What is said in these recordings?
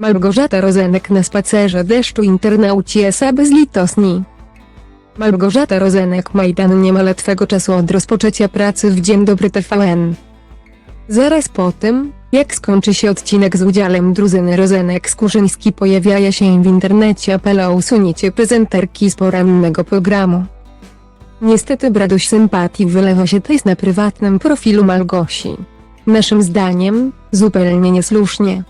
Małgorzata Rozenek na spacerze deszczu internauci SA bezlitosni. Małgorzata Rozenek Majdan nie ma letwego czasu od rozpoczęcia pracy w Dzień Dobry TVN. Zaraz po tym, jak skończy się odcinek z udziałem drużyny Rozenek Skurzyński pojawia się w internecie apel o usunięcie prezenterki z porannego programu. Niestety bradość sympatii wylewa się też na prywatnym profilu Malgosi. Naszym zdaniem, zupełnie niesłusznie.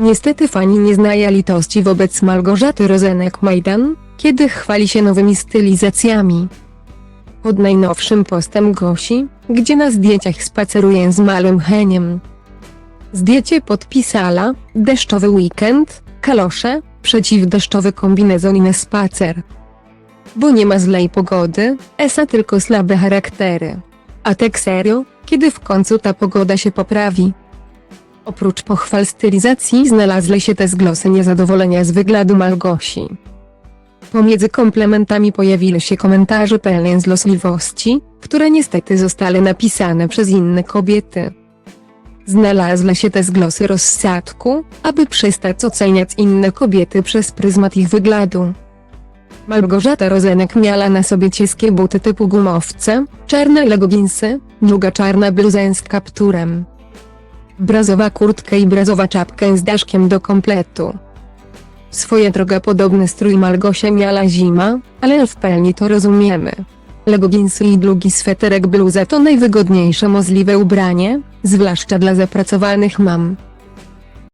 Niestety fani nie znają litości wobec Malgorzaty Rozenek-Majdan, kiedy chwali się nowymi stylizacjami. Pod najnowszym postem Gosi, gdzie na zdjęciach spaceruje z małym heniem. Zdjęcie podpisala, deszczowy weekend, kalosze, przeciwdeszczowy kombinezon i na spacer. Bo nie ma złej pogody, esa tylko słabe charaktery. A tak serio, kiedy w końcu ta pogoda się poprawi? Oprócz pochwal stylizacji znalazły się też głosy niezadowolenia z wyglądu Malgosi. Pomiędzy komplementami pojawiły się komentarze pełne zlosliwości, które niestety zostały napisane przez inne kobiety. Znalazły się też głosy rozsadku, aby przestać oceniać inne kobiety przez pryzmat ich wyglądu. Małgorzata Rozenek miała na sobie cieskie buty typu gumowce, czarne leginsy, długa czarna bluza z kapturem brazowa kurtkę i brazowa czapkę z daszkiem do kompletu. Swoje droga podobny strój Malgosia miała zima, ale w pełni to rozumiemy. Leginsy i długi sweterek bluza to najwygodniejsze możliwe ubranie, zwłaszcza dla zapracowanych mam.